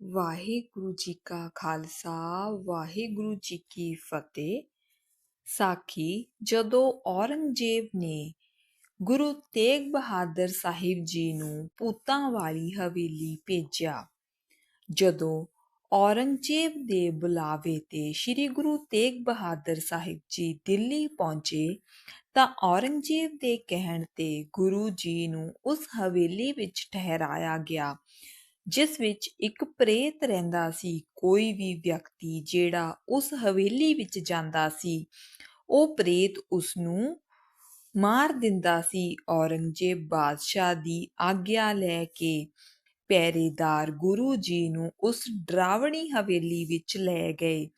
ਵਾਹਿਗੁਰੂ ਜੀ ਕਾ ਖਾਲਸਾ, ਵਾਹਿਗੁਰੂ ਜੀ ਕੀ ਫਤਿਹ। ਸਾਖੀ, ਜਦੋਂ ਔਰੰਗਜ਼ੇਬ ਨੇ ਗੁਰੂ ਤੇਗ ਬਹਾਦਰ ਸਾਹਿਬ ਜੀ ਨੂੰ ਭੂਤਾਂ ਵਾਲੀ ਹਵੇਲੀ ਭੇਜਿਆ, ਜਦੋਂ ਔਰੰਗਜ਼ੇਬ ਦੇ ਬੁਲਾਵੇ ਤੇ ਸ੍ਰੀ ਗੁਰੂ ਤੇਗ ਬਹਾਦਰ ਸਾਹਿਬ ਜੀ ਦਿੱਲੀ ਪਹੁੰਚੇ, ਤਾਂ ਔਰੰਗਜ਼ੇਬ ਦੇ ਕਹਿਣ ਤੇ ਗੁਰੂ ਜੀ ਨੂੰ ਉਸ ਹਵੇਲੀ ਵਿੱਚ ਠਹਿਰਾਇਆ ਗਿਆ ਜਿਸ ਵਿੱਚ ਇੱਕ ਪ੍ਰੇਤ ਰਹਿੰਦਾ ਸੀ, ਕੋਈ ਵੀ ਵਿਅਕਤੀ ਜਿਹੜਾ ਉਸ ਹਵੇਲੀ ਵਿੱਚ ਜਾਂਦਾ ਸੀ, ਉਹ ਪ੍ਰੇਤ ਉਸ ਨੂੰ ਮਾਰ ਦਿੰਦਾ ਸੀ। ਔਰੰਗਜ਼ੇਬ ਬਾਦਸ਼ਾਹ ਦੀ ਆਗਿਆ ਲੈ ਕੇ ਪਹਿਰੇਦਾਰ ਗੁਰੂ ਜੀ ਨੂੰ ਉਸ ਡਰਾਵਣੀ ਹਵੇਲੀ ਵਿੱਚ ਲੈ ਗਏ।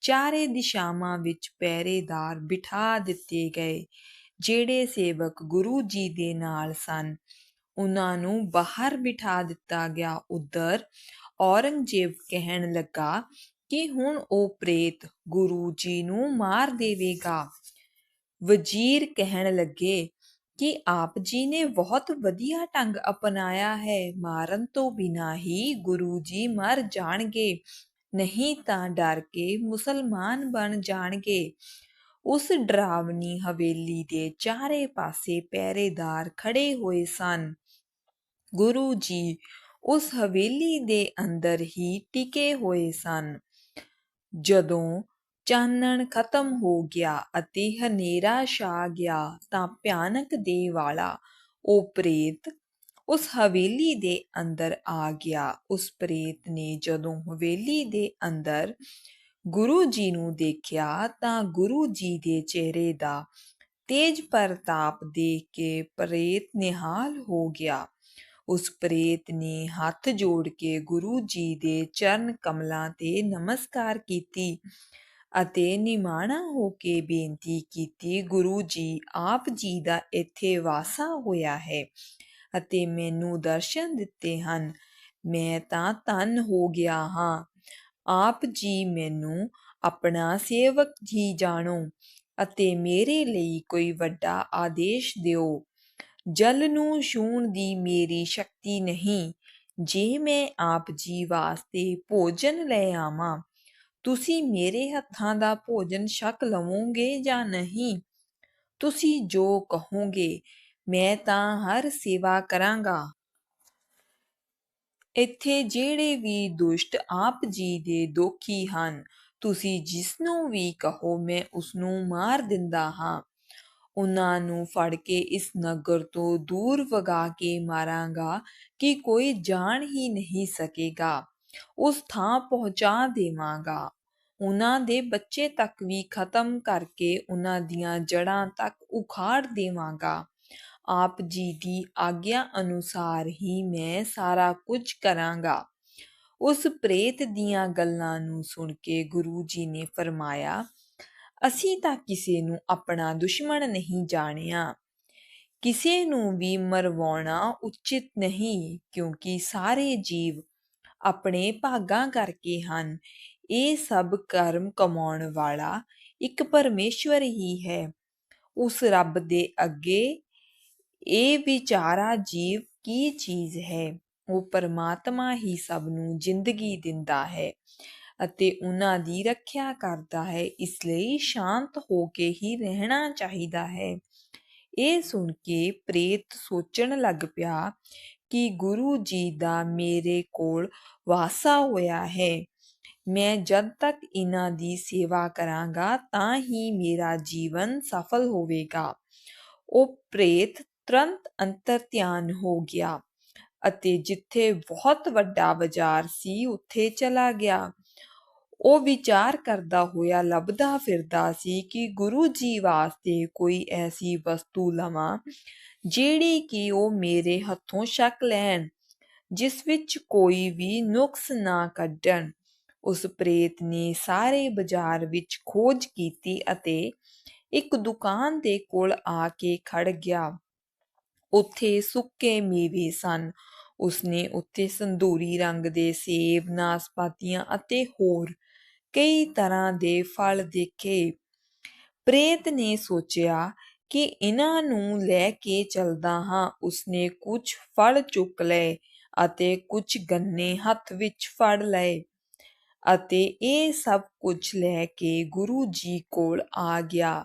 ਚਾਰੇ ਦਿਸ਼ਾਵਾਂ ਵਿੱਚ ਪਹਿਰੇਦਾਰ ਬਿਠਾ ਦਿੱਤੇ ਗਏ, ਜਿਹੜੇ ਸੇਵਕ ਗੁਰੂ ਜੀ ਦੇ ਨਾਲ ਸਨ। ਉਹਨਾਂ ਨੂੰ ਬਾਹਰ ਬਿਠਾ ਦਿੱਤਾ ਗਿਆ ਉਧਰ। ਔਰੰਗਜ਼ੇਬ ਕਹਿਣ ਲੱਗਾ ਕਿ ਹੁਣ ਉਹ ਪ੍ਰੇਤ ਗੁਰੂ ਜੀ ਨੂੰ ਮਾਰ ਦੇਵੇਗਾ। ਵਜ਼ੀਰ ਕਹਿਣ ਲੱਗੇ ਕਿ ਆਪ ਜੀ ਨੇ ਬਹੁਤ ਵਧੀਆ ਢੰਗ ਅਪਣਾਇਆ ਹੈ, ਮਾਰਨ ਤੋਂ ਬਿਨਾ ਹੀ ਗੁਰੂ ਜੀ ਮਰ ਜਾਣਗੇ, ਨਹੀਂ ਤਾਂ ਡਰ ਕੇ ਮੁਸਲਮਾਨ ਬਣ ਜਾਣਗੇ। ਉਸ ਡਰਾਵਨੀ ਹਵੇਲੀ ਦੇ ਚਾਰੇ ਪਾਸੇ ਪਹਿਰੇਦਾਰ ਖੜੇ ਹੋਏ ਸਨ। ਗੁਰੂ ਜੀ ਉਸ ਹਵੇਲੀ ਦੇ ਅੰਦਰ ਹੀ ਟਿਕੇ ਹੋਏ ਸਨ। ਜਦੋਂ ਚਾਨਣ ਖਤਮ ਹੋ ਗਿਆ ਅਤੇ ਹਨੇਰਾ ਛਾ ਗਿਆ ਤਾਂ ਭਿਆਨਕ ਦੇ ਵਾਲਾ ਉਹ ਪ੍ਰੇਤ ਉਸ ਹਵੇਲੀ ਦੇ ਅੰਦਰ ਆ ਗਿਆ। ਉਸ ਪ੍ਰੇਤ ਨੇ ਜਦੋਂ ਹਵੇਲੀ ਦੇ ਅੰਦਰ ਗੁਰੂ ਜੀ ਨੂੰ ਦੇਖਿਆ ਤਾਂ ਗੁਰੂ ਜੀ ਦੇ ਚਿਹਰੇ ਦਾ ਤੇਜ ਪ੍ਰਤਾਪ ਦੇਖ ਕੇ ਪ੍ਰੇਤ ਨਿਹਾਲ ਹੋ ਗਿਆ। ਉਸ ਪ੍ਰੇਤ ਨੇ ਹੱਥ ਜੋੜ ਕੇ ਗੁਰੂ ਜੀ ਦੇ ਚਰਨ ਕਮਲਾਂ ਤੇ ਨਮਸਕਾਰ ਕੀਤੀ ਅਤੇ ਨਿਮਾਣਾ ਹੋ ਕੇ ਬੇਨਤੀ ਕੀਤੀ, ਗੁਰੂ ਜੀ, ਆਪ ਜੀ ਦਾ ਇੱਥੇ ਵਾਸਾ ਹੋਇਆ ਹੈ ਅਤੇ ਮੈਨੂੰ ਦਰਸ਼ਨ ਦਿੱਤੇ ਹਨ। ਮੈਂ ਤਾਂ ਧਨ ਹੋ ਗਿਆ ਹਾਂ। ਆਪ ਜੀ ਮੈਨੂੰ ਆਪਣਾ ਸੇਵਕ ਜੀ ਜਾਣੋ ਅਤੇ ਮੇਰੇ ਲਈ ਕੋਈ ਵੱਡਾ ਆਦੇਸ਼ ਦਿਓ। ਜਲ ਨੂੰ ਛੂਣ ਦੀ ਮੇਰੀ ਸ਼ਕਤੀ ਨਹੀਂ। ਜੇ ਮੈਂ ਆਪ ਜੀ ਵਾਸਤੇ ਭੋਜਨ ਲੈ ਆਵਾਂ, ਤੁਸੀਂ ਮੇਰੇ ਹੱਥਾਂ ਦਾ ਭੋਜਨ ਛਕ ਲਵੋਗੇ ਜਾਂ ਨਹੀਂ? ਤੁਸੀਂ ਜੋ ਕਹੋਗੇ, ਮੈਂ ਤਾਂ ਹਰ ਸੇਵਾ ਕਰਾਂਗਾ। ਇੱਥੇ ਜਿਹੜੇ ਵੀ ਦੁਸ਼ਟ ਆਪ ਜੀ ਦੇ ਦੋਖੀ ਹਨ, ਤੁਸੀਂ ਜਿਸ ਨੂੰ ਵੀ ਕਹੋ, ਮੈਂ ਉਸ ਨੂੰ ਮਾਰ ਦਿੰਦਾ ਹਾਂ। ਉਹਨਾਂ ਨੂੰ ਫੜ ਕੇ ਇਸ ਨਗਰ ਤੋਂ ਦੂਰ ਵਗਾ ਕੇ ਮਾਰਾਂਗਾ ਕਿ ਕੋਈ ਜਾਣ ਹੀ ਨਹੀਂ ਸਕੇਗਾ। ਉਸ ਥਾਂ ਪਹੁੰਚਾ ਦੇਵਾਂਗਾ। ਉਹਨਾਂ ਦੇ ਬੱਚੇ ਤੱਕ ਵੀ ਖਤਮ ਕਰਕੇ ਉਹਨਾਂ ਦੀਆਂ ਜੜਾਂ ਤੱਕ ਉਖਾੜ ਦੇਵਾਂਗਾ। ਆਪ ਜੀ ਦੀ ਆਗਿਆ ਅਨੁਸਾਰ ਹੀ ਮੈਂ ਸਾਰਾ ਕੁਝ ਕਰਾਂਗਾ। ਉਸ ਪ੍ਰੇਤ ਦੀਆਂ ਗੱਲਾਂ ਨੂੰ ਸੁਣ ਕੇ ਗੁਰੂ ਜੀ ਨੇ ਫਰਮਾਇਆ ਅਸੀਂ ਤਾਂ ਕਿਸੇ ਨੂੰ ਆਪਣਾ ਦੁਸ਼ਮਣ ਨਹੀਂ ਜਾਣਿਆ। ਕਿਸੇ ਨੂੰ ਵੀ ਮਰਵਾਉਣਾ ਉਚਿਤ ਨਹੀਂ, ਕਿਉਂਕਿ ਸਾਰੇ ਜੀਵ ਆਪਣੇ ਭਾਗਾਂ ਕਰਕੇ ਹਨ। ਇਹ ਸਭ ਕਰਮ ਕਮਾਉਣ ਵਾਲਾ ਇੱਕ ਪਰਮੇਸ਼ਵਰ ਹੀ ਹੈ। ਉਸ ਰੱਬ ਦੇ ਅੱਗੇ ਇਹ ਵਿਚਾਰਾ ਜੀਵ ਕੀ ਚੀਜ਼ ਹੈ? ਉਹ ਪਰਮਾਤਮਾ ਹੀ ਸਭ ਨੂੰ ਜ਼ਿੰਦਗੀ ਦਿੰਦਾ ਹੈ। ਅਤੇ ਉਹਨਾਂ ਦੀ ਰੱਖਿਆ ਕਰਦਾ ਹੈ, ਇਸ ਲਈ ਸ਼ਾਂਤ ਹੋ ਕੇ ਹੀ ਰਹਿਣਾ ਚਾਹੀਦਾ ਹੈ। ਇਹ ਸੁਣ ਕੇ ਪ੍ਰੇਤ ਸੋਚਣ ਲੱਗ ਪਿਆ ਕਿ ਗੁਰੂ ਜੀ ਦਾ ਮੇਰੇ ਕੋਲ ਵਾਸਾ ਹੋਇਆ ਹੈ। ਮੈਂ ਜਦ ਤੱਕ ਇਹਨਾਂ ਦੀ ਸੇਵਾ ਕਰਾਂਗਾ, ਤਾਂ ਹੀ ਮੇਰਾ ਜੀਵਨ ਸਫਲ ਹੋਵੇਗਾ। ਉਹ ਪ੍ਰੇਤ ਤੁਰੰਤ ਅੰਤਰ ਧਿਆਨ ਹੋ ਗਿਆ ਅਤੇ ਜਿੱਥੇ ਬਹੁਤ ਵੱਡਾ ਬਾਜ਼ਾਰ ਸੀ, ਉੱਥੇ ਚਲਾ ਗਿਆ। ਉਹ ਵਿਚਾਰ ਕਰਦਾ ਹੋਇਆ ਲੱਭਦਾ ਫਿਰਦਾ ਸੀ ਕਿ ਗੁਰੂ ਜੀ ਵਾਸਤੇ ਕੋਈ ਐਸੀ ਵਸਤੂ ਲਵਾਂ ਜਿਹੜੀ ਕਿ ਉਹ ਮੇਰੇ ਹੱਥੋਂ ਛਕ ਲੈਣ, ਜਿਸ ਵਿੱਚ ਕੋਈ ਵੀ ਨੁਕਸ ਨਾ ਕੱਢਣ। ਉਸ ਪ੍ਰੇਤ ਨੇ ਸਾਰੇ ਬਾਜ਼ਾਰ ਵਿੱਚ ਖੋਜ ਕੀਤੀ ਅਤੇ ਇੱਕ ਦੁਕਾਨ ਦੇ ਕੋਲ ਆ ਕੇ ਖੜ ਗਿਆ। ਉੱਥੇ ਸੁੱਕੇ ਮੇਵੇ ਸਨ। ਉਸਨੇ ਉੱਥੇ ਸੰਧੂਰੀ ਰੰਗ ਦੇ ਸੇਬ, ਨਾਸਪਾਤੀਆਂ ਅਤੇ ਹੋਰ ਕਈ ਤਰ੍ਹਾਂ ਦੇ ਫਲ ਦੇਖੇ। ਪ੍ਰੇਤ ਨੇ ਸੋਚਿਆ ਕਿ ਇਹਨਾਂ ਨੂੰ ਲੈ ਕੇ ਚਲਦਾ ਹਾਂ। ਉਸਨੇ ਕੁਝ ਫਲ ਚੁੱਕ ਲਏ ਅਤੇ ਕੁਝ ਗੰਨੇ ਹੱਥ ਵਿੱਚ ਫੜ ਲਏ ਅਤੇ ਇਹ ਸਭ ਕੁਝ ਲੈ ਕੇ ਗੁਰੂ ਜੀ ਕੋਲ ਆ ਗਿਆ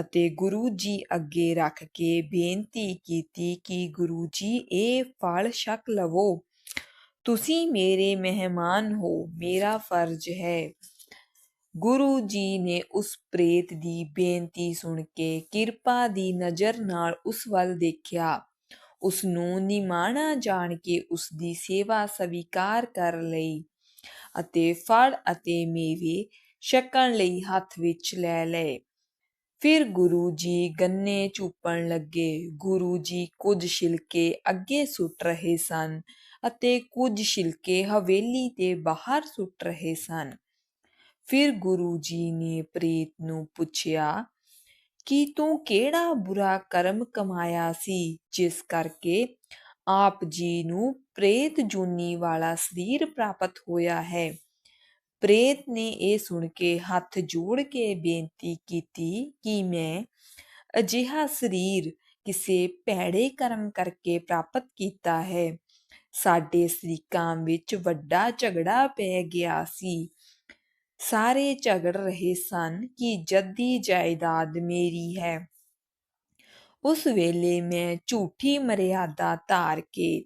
ਅਤੇ ਗੁਰੂ ਜੀ ਅੱਗੇ ਰੱਖ ਕੇ ਬੇਨਤੀ ਕੀਤੀ ਕਿ ਗੁਰੂ ਜੀ, ਇਹ ਫਲ ਛਕ ਲਵੋ। ਤੁਸੀਂ ਮੇਰੇ ਮਹਿਮਾਨ ਹੋ। ਮੇਰਾ ਫਰਜ਼ ਹੈ। ਗੁਰੂ ਜੀ ਨੇ ਉਸ ਪ੍ਰੇਤ ਦੀ ਬੇਨਤੀ ਸੁਣ ਕੇ ਕਿਰਪਾ ਦੀ ਨਜ਼ਰ ਨਾਲ ਉਸ ਵੱਲ ਦੇਖਿਆ। ਉਸ ਨੂੰ ਨਿਮਾਣਾ ਜਾਣ ਕੇ ਉਸ ਦੀ ਸੇਵਾ ਸਵੀਕਾਰ ਕਰ ਲਈ ਅਤੇ ਫਲ ਅਤੇ ਮੇਵੇ ਛਕਣ ਲਈ ਹੱਥ ਵਿੱਚ ਲੈ ਲਏ। ਫਿਰ ਗੁਰੂ ਜੀ ਗੰਨੇ ਚੂਪਣ ਲੱਗੇ। ਗੁਰੂ ਜੀ ਕੁਝ ਛਿਲਕੇ ਅੱਗੇ ਸੁੱਟ ਰਹੇ ਸਨ ਅਤੇ ਕੁਝ ਛਿਲਕੇ ਹਵੇਲੀ ਦੇ ਬਾਹਰ ਸੁੱਟ ਰਹੇ ਸਨ। ਫਿਰ ਗੁਰੂ ਜੀ ਨੇ ਪ੍ਰੇਤ ਨੂੰ ਪੁੱਛਿਆ ਕਿ ਤੂੰ ਕਿਹੜਾ ਬੁਰਾ ਕਰਮ ਕਮਾਇਆ ਸੀ, ਜਿਸ ਕਰਕੇ ਆਪ ਜੀ ਨੂੰ ਪ੍ਰੇਤ ਜੂਨੀ ਵਾਲਾ ਸਰੀਰ ਪ੍ਰਾਪਤ ਹੋਇਆ ਹੈ। ਪ੍ਰੇਤ ਨੇ ਇਹ ਸੁਣ ਕੇ ਹੱਥ ਜੋੜ ਕੇ ਬੇਨਤੀ ਕੀਤੀ ਕਿ ਮੈਂ ਅਜਿਹਾ ਸਰੀਰ ਕਿਸੇ ਭੈੜੇ ਕਰਮ ਕਰਕੇ ਪ੍ਰਾਪਤ ਕੀਤਾ ਹੈ। ਸਾਡੇ ਸਰੀਕਾਂ ਵਿੱਚ ਵੱਡਾ ਝਗੜਾ ਪੈ ਗਿਆ ਸੀ। ਸਾਰੇ ਝਗੜ ਰਹੇ ਸਨ ਕਿ ਜੱਦੀ ਜਾਇਦਾਦ ਮੇਰੀ ਹੈ। ਉਸ ਵੇਲੇ ਮੈਂ ਝੂਠੀ ਮਰਿਆਦਾ ਧਾਰ ਕੇ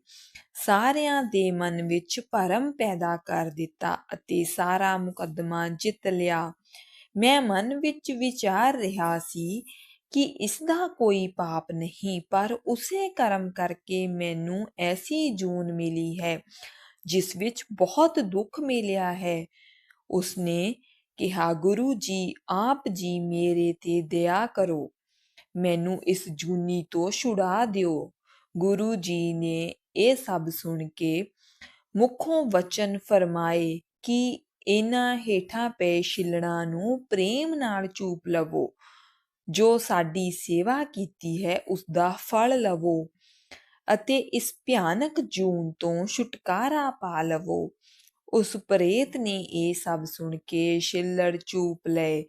ਸਾਰਿਆਂ ਦੇ ਮਨ ਵਿੱਚ ਭਰਮ ਪੈਦਾ ਕਰ ਦਿੱਤਾ ਅਤੇ ਸਾਰਾ ਮੁਕੱਦਮਾ ਜਿੱਤ ਲਿਆ। ਮੈਂ ਮਨ ਵਿੱਚ ਵਿਚਾਰ ਰਿਹਾ ਸੀ ਕਿ ਇਸ ਦਾ ਕੋਈ ਪਾਪ ਨਹੀਂ, ਪਰ ਉਸੇ ਕਰਮ ਕਰਕੇ ਮੈਨੂੰ ਐਸੀ ਜੂਨ ਮਿਲੀ ਹੈ, ਜਿਸ ਵਿੱਚ ਬਹੁਤ ਦੁੱਖ ਮਿਲਿਆ ਹੈ। ਉਸਨੇ ਕਿਹਾ, ਗੁਰੂ ਜੀ, ਆਪ ਜੀ ਮੇਰੇ ਤੇ ਦਇਆ ਕਰੋ। ਮੈਨੂੰ ਇਸ ਜੂਨੀ ਤੋਂ ਛੁਡਾ ਦਿਓ। ਗੁਰੂ ਜੀ ਨੇ ਇਹ ਸਭ ਸੁਣ ਕੇ ਮੁਖੋਂ ਵਚਨ ਫਰਮਾਏ ਕਿ ਇਹਨਾਂ ਹੇਠਾਂ ਪਏ ਛਿਲਣਾ ਨੂੰ ਪ੍ਰੇਮ ਨਾਲ ਚੂਪ ਲਵੋ। ਜੋ ਸਾਡੀ ਸੇਵਾ ਕੀਤੀ ਹੈ ਉਸ ਦਾ ਫਲ ਲਵੋ ਅਤੇ ਇਸ ਭਿਆਨਕ ਜੂਨ ਤੋਂ ਛੁਟਕਾਰਾ ਪਾ ਲਵੋ। ਉਸ ਪ੍ਰੇਤ ਨੇ ਇਹ ਸਭ ਸੁਣ ਕੇ ਛਿੱਲੜ ਚੂਪ ਲਏ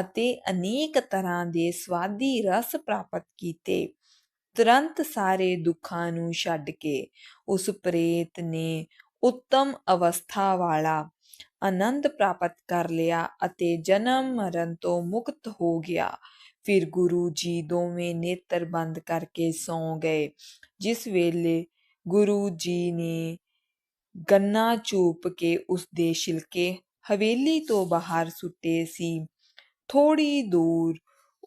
ਅਤੇ ਅਨੇਕ ਤਰ੍ਹਾਂ ਦੇ ਸਵਾਦੀ ਰਸ ਪ੍ਰਾਪਤ ਕੀਤੇ। ਤੁਰੰਤ ਸਾਰੇ ਦੁੱਖਾਂ ਨੂੰ ਛੱਡ ਕੇ ਉਸ ਪ੍ਰੇਤ ਨੇ ਉੱਤਮ ਅਵਸਥਾ ਵਾਲਾ ਆਨੰਦ ਪ੍ਰਾਪਤ ਕਰ ਲਿਆ ਅਤੇ ਜਨਮ ਮਰਨ ਤੋਂ ਮੁਕਤ ਹੋ ਗਿਆ। ਫਿਰ ਗੁਰੂ ਜੀ ਦੋਵੇਂ ਨੇਤਰ ਬੰਦ ਕਰਕੇ ਸੌਂ ਗਏ। ਜਿਸ ਵੇਲੇ ਗੁਰੂ ਜੀ ਨੇ ਗੰਨਾ ਚੂਪ ਕੇ ਉਸਦੇ ਛਿਲਕੇ ਹਵੇਲੀ ਤੋਂ ਬਾਹਰ ਸੁੱਟੇ ਸੀ। ਥੋੜੀ ਦੂਰ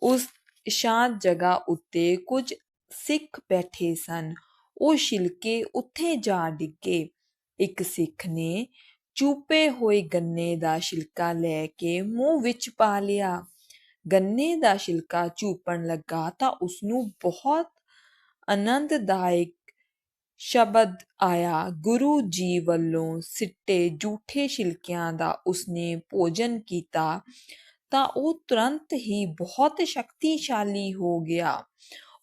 ਉਸ ਸ਼ਾਂਤ ਜਗ੍ਹਾ ਉੱਤੇ ਕੁਝ ਸਿੱਖ ਬੈਠੇ ਸਨ। ਉਹ ਛਿਲਕੇ ਉੱਥੇ ਜਾ ਡਿੱਗੇ। ਇੱਕ ਸਿੱਖ ਨੇ ਚੂਪੇ ਹੋਏ ਗੰਨੇ ਦਾ ਛਿਲਕਾ ਲੈ ਕੇ ਮੂੰਹ ਵਿੱਚ ਪਾ ਲਿਆ। ਗੰਨੇ ਦਾ ਛਿਲਕਾ ਚੂਪਣ ਲੱਗਾ ਤਾਂ ਉਸਨੂੰ ਬਹੁਤ ਆਨੰਦਦਾਇਕ ਸ਼ਬਦ ਆਇਆ। ਗੁਰੂ ਜੀ ਵੱਲੋਂ ਸਿੱਟੇ ਝੂਠੇ ਛਿਲਕਿਆਂ ਦਾ ਉਸਨੇ ਭੋਜਨ ਕੀਤਾ ਤਾਂ ਉਹ ਤੁਰੰਤ ਹੀ ਬਹੁਤ ਸ਼ਕਤੀਸ਼ਾਲੀ ਹੋ ਗਿਆ।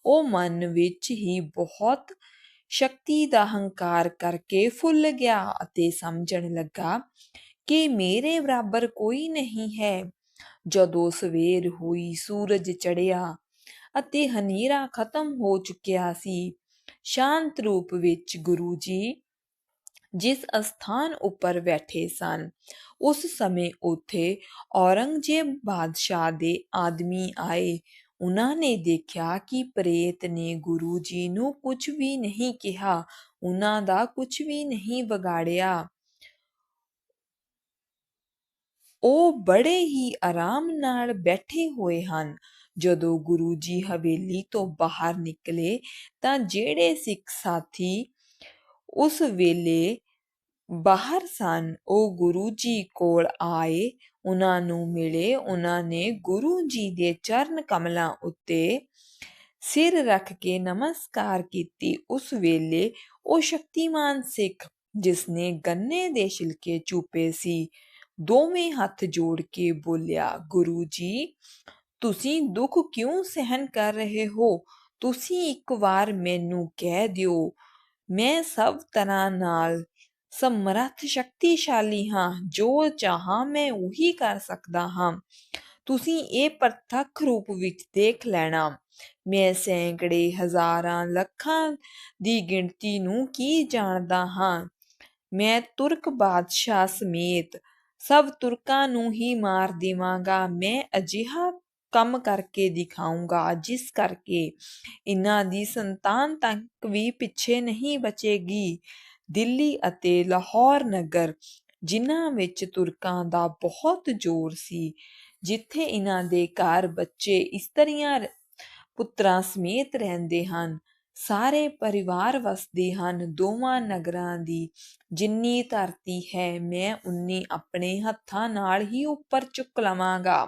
ਉਹ ਮਨ ਵਿੱਚ ਹੀ ਬਹੁਤ ਸ਼ਕਤੀ ਦਾ ਹੰਕਾਰ ਕਰਕੇ ਫੁੱਲ ਗਿਆ ਅਤੇ ਸਮਝਣ ਲੱਗਾ ਕਿ ਮੇਰੇ ਬਰਾਬਰ ਕੋਈ ਨਹੀਂ ਹੈ। ਜਦੋਂ ਸਵੇਰ ਹੋਈ, ਸੂਰਜ ਚੜ੍ਹਿਆ ਅਤੇ ਹਨੇਰਾ ਖਤਮ ਹੋ ਚੁੱਕਿਆ ਸੀ ਸ਼ਾਂਤ ਰੂਪ ਵਿੱਚ ਗੁਰੂ ਜੀ ਜਿਸ ਅਸਥਾਨ ਉੱਪਰ ਬੈਠੇ ਸਨ, ਉਸ ਸਮੇਂ ਉੱਥੇ ਔਰੰਗਜ਼ੇਬ ਬਾਦਸ਼ਾਹ ਦੇ ਆਦਮੀ ਆਏ। ਉਹਨਾਂ ਨੇ ਦੇਖਿਆ ਕਿ ਪ੍ਰੇਤ ਨੇ ਗੁਰੂ ਜੀ ਨੂੰ ਕੁਝ ਵੀ ਨਹੀਂ ਕਿਹਾ, ਉਹਨਾਂ ਦਾ ਕੁਝ ਵੀ ਨਹੀਂ ਵਿਗਾੜਿਆ। ਉਹ ਬੜੇ ਹੀ ਆਰਾਮ ਨਾਲ ਬੈਠੇ ਹੋਏ ਹਨ। ਜਦੋਂ ਗੁਰੂ ਜੀ ਹਵੇਲੀ ਤੋਂ ਬਾਹਰ ਨਿਕਲੇ ਤਾਂ ਜਿਹੜੇ ਸਿੱਖ ਸਾਥੀ ਉਸ ਵੇਲੇ ਬਾਹਰ ਸਨ, ਉਹ ਗੁਰੂ ਜੀ ਕੋਲ ਆਏ, ਉਹਨਾਂ ਨੂੰ ਮਿਲੇ, ਉਹਨਾਂ ਨੇ ਗੁਰੂ ਜੀ ਦੇ ਚਰਨ ਕਮਲਾਂ ਉੱਤੇ ਸਿਰ ਰੱਖ ਕੇ ਨਮਸਕਾਰ ਕੀਤੀ। ਉਸ ਵੇਲੇ ਉਹ ਸ਼ਕਤੀਮਾਨ ਸਿੱਖ, ਜਿਸ ਨੇ ਗੰਨੇ ਦੇ ਛਿਲਕੇ ਚੂਪੇ ਸੀ, ਦੋਵੇਂ ਹੱਥ ਜੋੜ ਕੇ ਬੋਲਿਆ, ਗੁਰੂ ਜੀ ਤੁਸੀਂ ਦੁੱਖ ਕਿਉਂ ਸਹਿਨ ਕਰ ਰਹੇ ਹੋ? ਤੁਸੀਂ ਇੱਕ ਵਾਰ ਮੈਨੂੰ ਕਹਿ ਦਿਓ, ਮੈਂ ਸਭ ਤਰ੍ਹਾਂ ਨਾਲ ਸਮਰੱਥ, ਸ਼ਕਤੀਸ਼ਾਲੀ ਹਾਂ, ਜੋ ਚਾਹਾਂ ਮੈਂ ਉਹੀ ਕਰ ਸਕਦਾ ਹਾਂ। ਤੁਸੀਂ ਇਹ ਪ੍ਰਤੱਖ ਰੂਪ ਵਿੱਚ ਦੇਖ ਲੈਣਾ। ਮੈਂ ਸੈਂਕੜੇ, ਹਜ਼ਾਰਾਂ, ਲੱਖਾਂ ਦੀ ਗਿਣਤੀ ਨੂੰ ਕੀ ਜਾਣਦਾ ਹਾਂ? ਮੈਂ ਤੁਰਕ ਬਾਦਸ਼ਾਹ ਸਮੇਤ ਸਭ ਤੁਰਕਾਂ ਨੂੰ ਹੀ ਮਾਰ ਦੇਵਾਂਗਾ। ਮੈਂ ਅਜਿਹਾ ਕੰਮ ਕਰਕੇ ਦਿਖਾਊਂਗਾ। ਜਿਸ ਕਰਕੇ ਇਹਨਾਂ ਦੀ ਸੰਤਾਨ ਤੱਕ ਵੀ ਪਿੱਛੇ ਨਹੀਂ ਬਚੇਗੀ। ਦਿੱਲੀ ਅਤੇ ਲਾਹੌਰ ਨਗਰ, ਜਿਨ੍ਹਾਂ ਵਿੱਚ ਤੁਰਕਾਂ ਦਾ ਬਹੁਤ ਜ਼ੋਰ ਸੀ, ਜਿੱਥੇ ਇਹਨਾਂ ਦੇ ਘਰ ਬੱਚੇ ਇਸਤਰੀਆਂ ਪੁੱਤਰਾਂ ਸਮੇਤ ਰਹਿੰਦੇ ਹਨ। ਸਾਰੇ ਪਰਿਵਾਰ ਵਸਦੇ ਹਨ। ਦੋਵਾਂ ਨਗਰਾਂ ਦੀ ਜਿੰਨੀ ਧਰਤੀ ਹੈ, ਮੈਂ ਉਨੀ ਆਪਣੇ ਹੱਥਾਂ ਨਾਲ ਹੀ ਉੱਪਰ ਚੁੱਕ ਲਵਾਂਗਾ।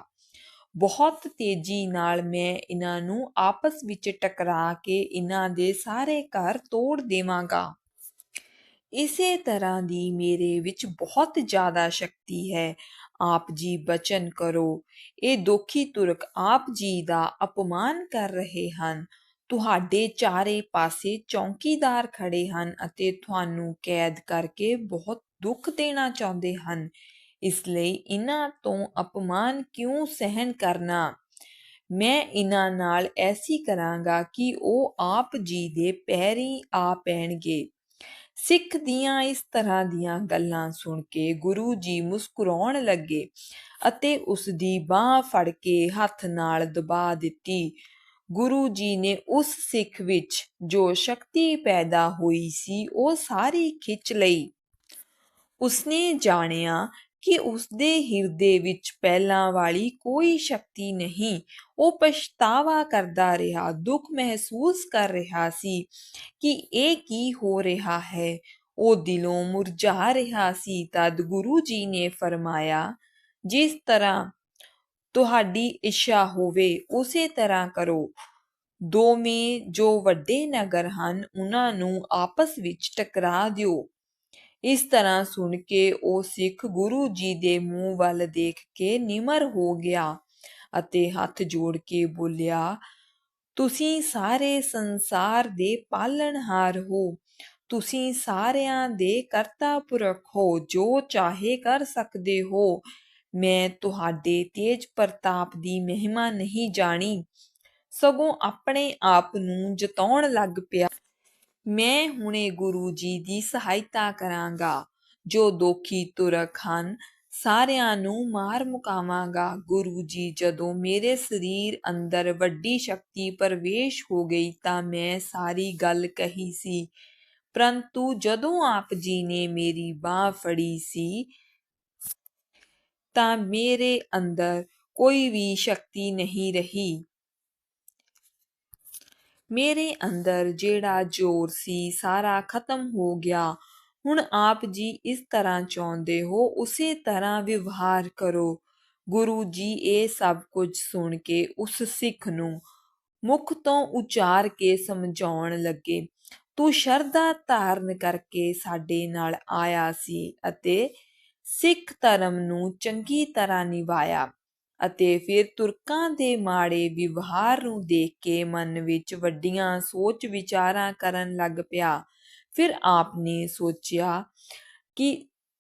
ਬਹੁਤ ਤੇਜ਼ੀ ਨਾਲ ਮੈਂ ਇਹਨਾਂ ਨੂੰ ਆਪਸ ਵਿੱਚ ਟਕਰਾ ਕੇ ਇਹਨਾਂ ਦੇ ਸਾਰੇ ਘਰ ਤੋੜ ਦੇਵਾਂਗਾ। ਇਸੇ ਤਰ੍ਹਾਂ ਦੀ ਮੇਰੇ ਵਿੱਚ ਬਹੁਤ ਜ਼ਿਆਦਾ ਸ਼ਕਤੀ ਹੈ। ਆਪ ਜੀ ਬਚਨ ਕਰੋ। ਇਹ ਦੋਖੀ ਤੁਰਕ ਆਪ ਜੀ ਦਾ ਅਪਮਾਨ ਕਰ ਰਹੇ ਹਨ। ਤੁਹਾਡੇ ਚਾਰੇ ਪਾਸੇ ਚੌਕੀਦਾਰ ਖੜੇ ਹਨ ਅਤੇ ਤੁਹਾਨੂੰ ਕੈਦ ਕਰਕੇ ਬਹੁਤ ਦੁੱਖ ਦੇਣਾ ਚਾਹੁੰਦੇ ਹਨ। ਇਸ ਲਈ ਇਹਨਾਂ ਤੋਂ ਅਪਮਾਨ ਕਿਉਂ ਸਹਿਣ ਕਰਨਾ? ਮੈਂ ਇਹਨਾਂ ਨਾਲ ਐਸੀ ਕਰਾਂਗਾ ਕਿ ਉਹ ਆਪ ਜੀ ਦੇ ਪੈਰੀ ਆ ਪੈਣਗੇ। ਸਿੱਖ ਦੀਆਂ ਇਸ ਤਰ੍ਹਾਂ ਦੀਆਂ ਗੱਲਾਂ ਸੁਣ ਕੇ ਗੁਰੂ ਜੀ ਮੁਸਕਰਾਉਣ ਲੱਗੇ ਅਤੇ ਉਸ ਦੀ ਬਾਹ ਫੜ ਕੇ ਹੱਥ ਨਾਲ ਦਬਾ ਦਿੱਤੀ। ਗੁਰੂ ਜੀ ਨੇ ਉਸ ਸਿੱਖ ਵਿੱਚ ਜੋ ਸ਼ਕਤੀ ਪੈਦਾ ਹੋਈ ਸੀ ਉਹ ਸਾਰੀ ਖਿੱਚ ਲਈ। ਉਸਨੇ ਜਾਣਿਆ ਕਿ ਉਸਦੇ ਹਿਰਦੇ ਵਿੱਚ ਪਹਿਲਾਂ ਵਾਲੀ ਕੋਈ ਸ਼ਕਤੀ ਨਹੀਂ। ਉਹ ਪਛਤਾਵਾ ਕਰਦਾ ਰਿਹਾ, ਦੁੱਖ ਮਹਿਸੂਸ ਕਰ ਰਿਹਾ ਸੀ ਕਿ ਇਹ ਕੀ ਹੋ ਰਿਹਾ ਹੈ। ਉਹ ਦਿਲੋਂ ਮੁਰਝਾ ਰਿਹਾ ਸੀ। ਤਦ ਗੁਰੂ ਜੀ ਨੇ ਫਰਮਾਇਆ, ਜਿਸ ਤਰ੍ਹਾਂ ਤੁਹਾਡੀ ਇੱਛਾ ਹੋਵੇ, ਉਸੇ ਤਰ੍ਹਾਂ ਕਰੋ। ਦੋਵੇਂ ਜੋ ਵੱਡੇ ਨਗਰ ਹਨ ਉਹਨਾਂ ਨੂੰ ਆਪਸ ਵਿੱਚ ਟਕਰਾ ਦਿਓ। ਇਸ ਤਰ੍ਹਾਂ ਸੁਣ ਕੇ ਉਹ ਸਿੱਖ ਗੁਰੂ ਜੀ ਦੇ ਮੂੰਹ ਵੱਲ ਦੇਖ ਕੇ ਨਿਮਰ ਹੋ ਗਿਆ ਅਤੇ ਹੱਥ ਜੋੜ ਕੇ ਬੋਲਿਆ, ਤੁਸੀਂ ਸਾਰੇ ਸੰਸਾਰ ਦੇ ਪਾਲਣਹਾਰ ਹੋ। ਤੁਸੀਂ ਸਾਰਿਆਂ ਦੇ ਕਰਤਾ ਪੁਰਖ ਹੋ, ਜੋ ਚਾਹੇ ਕਰ ਸਕਦੇ ਹੋ। ਮੈਂ ਤੁਹਾਡੇ ਤੇਜ ਪ੍ਰਤਾਪ ਦੀ ਮਹਿਮਾ ਨਹੀਂ ਜਾਣੀ। ਸਗੋਂ ਆਪਣੇ ਆਪ ਨੂੰ ਜਤਾਉਣ ਲੱਗ ਪਿਆ। ਮੈਂ ਹੁਣੇ ਗੁਰੂ ਜੀ ਦੀ ਸਹਾਇਤਾ ਕਰਾਂਗਾ, ਜੋ ਦੋਖੀ ਤੁਰਕ ਹਨ, ਸਾਰਿਆਂ ਨੂੰ ਮਾਰ ਮੁਕਾਵਾਂਗਾ। ਗੁਰੂ ਜੀ, ਜਦੋਂ ਮੇਰੇ ਸਰੀਰ ਅੰਦਰ ਵੱਡੀ ਸ਼ਕਤੀ ਪ੍ਰਵੇਸ਼ ਹੋ ਗਈ ਤਾਂ ਮੈਂ ਸਾਰੀ ਗੱਲ ਕਹੀ ਸੀ। ਪਰੰਤੂ ਜਦੋਂ ਆਪ ਜੀ ਨੇ ਮੇਰੀ ਬਾਹ ਫੜੀ ਸੀ, ਤਾਂ ਮੇਰੇ ਅੰਦਰ ਕੋਈ ਵੀ ਸ਼ਕਤੀ ਨਹੀਂ ਰਹੀ। ਮੇਰੇ ਅੰਦਰ ਜਿਹੜਾ ਜ਼ੋਰ ਸੀ, ਸਾਰਾ ਖਤਮ ਹੋ ਗਿਆ। ਹੁਣ ਆਪ ਜੀ ਇਸ ਤਰ੍ਹਾਂ ਚਾਹੁੰਦੇ ਹੋ, ਉਸੇ ਤਰ੍ਹਾਂ ਵਿਵਹਾਰ ਕਰੋ। ਗੁਰੂ ਜੀ, ਇਹ ਸਭ ਕੁਝ ਸੁਣ ਕੇ ਉਸ ਸਿੱਖ ਨੂੰ ਮੁਖ ਤੋਂ ਉਚਾਰ ਕੇ ਸਮਝਾਉਣ ਲੱਗੇ। ਤੂੰ ਸ਼ਰਧਾ ਧਾਰਨ ਕਰਕੇ ਸਾਡੇ ਨਾਲ ਆਇਆ ਸੀ ਅਤੇ ਸਿੱਖ ਧਰਮ ਨੂੰ ਚੰਗੀ ਤਰ੍ਹਾਂ ਨਿਭਾਇਆ। ਅਤੇ ਫਿਰ ਤੁਰਕਾਂ ਦੇ ਮਾੜੇ ਵਿਵਹਾਰ ਨੂੰ ਦੇਖ ਕੇ ਮਨ ਵਿੱਚ ਵੱਡੀਆਂ ਸੋਚ ਵਿਚਾਰਾਂ ਕਰਨ ਲੱਗ ਪਿਆ। ਫਿਰ ਆਪ ਨੇ ਸੋਚਿਆ ਕਿ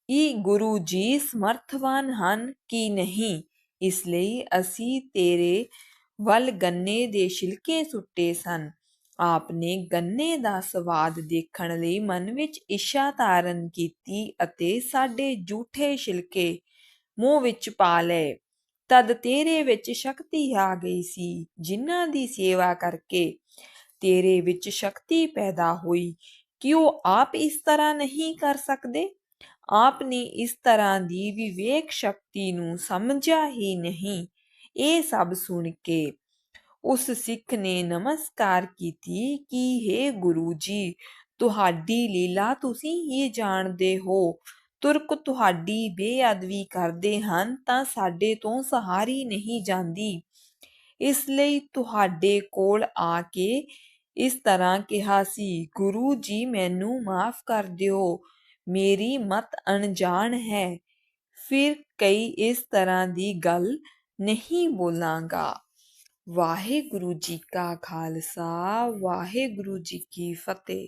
ਇਹ ਗੁਰੂ ਜੀ ਸਮਰਥਵਾਨ ਹਨ ਕਿ ਨਹੀਂ, ਇਸ ਲਈ ਅਸੀਂ ਤੇਰੇ ਵੱਲ ਗੰਨੇ ਦੇ ਛਿਲਕੇ ਸੁੱਟੇ ਸਨ। ਆਪ ਨੇ ਗੰਨੇ ਦਾ ਸਵਾਦ ਦੇਖਣ ਲਈ ਮਨ ਵਿੱਚ ਇੱਛਾ ਧਾਰਨ ਕੀਤੀ ਅਤੇ ਸਾਡੇ ਝੂਠੇ ਛਿਲਕੇ ਮੂੰਹ ਵਿੱਚ ਪਾ ਲਏ। ਤਦ ਤੇਰੇ ਵਿੱਚ ਸ਼ਕਤੀ ਆ ਗਈ ਸੀ, ਜਿਨ੍ਹਾਂ ਦੀ ਸੇਵਾ ਕਰਕੇ ਤੇਰੇ ਵਿੱਚ ਸ਼ਕਤੀ ਪੈਦਾ ਹੋਈ। ਕਿ ਉਹ ਆਪ ਇਸ ਤਰ੍ਹਾਂ ਨਹੀਂ ਕਰ ਸਕਦੇ? ਆਪ ਨੇ ਇਸ ਤਰ੍ਹਾਂ ਦੀ ਵਿਵੇਕ ਸ਼ਕਤੀ ਨੂੰ ਸਮਝਿਆ ਹੀ ਨਹੀਂ। ਇਹ ਸਭ ਸੁਣ ਕੇ ਉਸ ਸਿੱਖ ਨੇ ਨਮਸਕਾਰ ਕੀਤੀ ਕਿ हे ਗੁਰੂ ਜੀ, ਤੁਹਾਡੀ ਲੀਲਾ ਤੁਸੀਂ ਹੀ ਜਾਣਦੇ ਹੋ। ਤੁਰਕ ਤੁਹਾਡੀ ਬੇਅਦਬੀ ਕਰਦੇ ਹਨ ਤਾਂ ਸਾਡੇ ਤੋਂ ਸਹਾਰੀ ਨਹੀਂ ਜਾਂਦੀ। ਇਸ ਲਈ ਤੁਹਾਡੇ ਕੋਲ ਆ ਕੇ ਇਸ ਤਰ੍ਹਾਂ ਕਿਹਾ ਸੀ, ਗੁਰੂ ਜੀ, ਮੈਨੂੰ ਮਾਫ ਕਰ ਦਿਓ, ਮੇਰੀ ਮਤ ਅਣਜਾਣ ਹੈ। ਫਿਰ ਕਈ ਇਸ ਤਰ੍ਹਾਂ ਦੀ ਗੱਲ ਨਹੀਂ ਬੋਲਾਂਗਾ। ਵਾਹਿਗੁਰੂ ਜੀ ਕਾ ਖਾਲਸਾ, ਵਾਹਿਗੁਰੂ ਜੀ ਕੀ ਫਤਿਹ।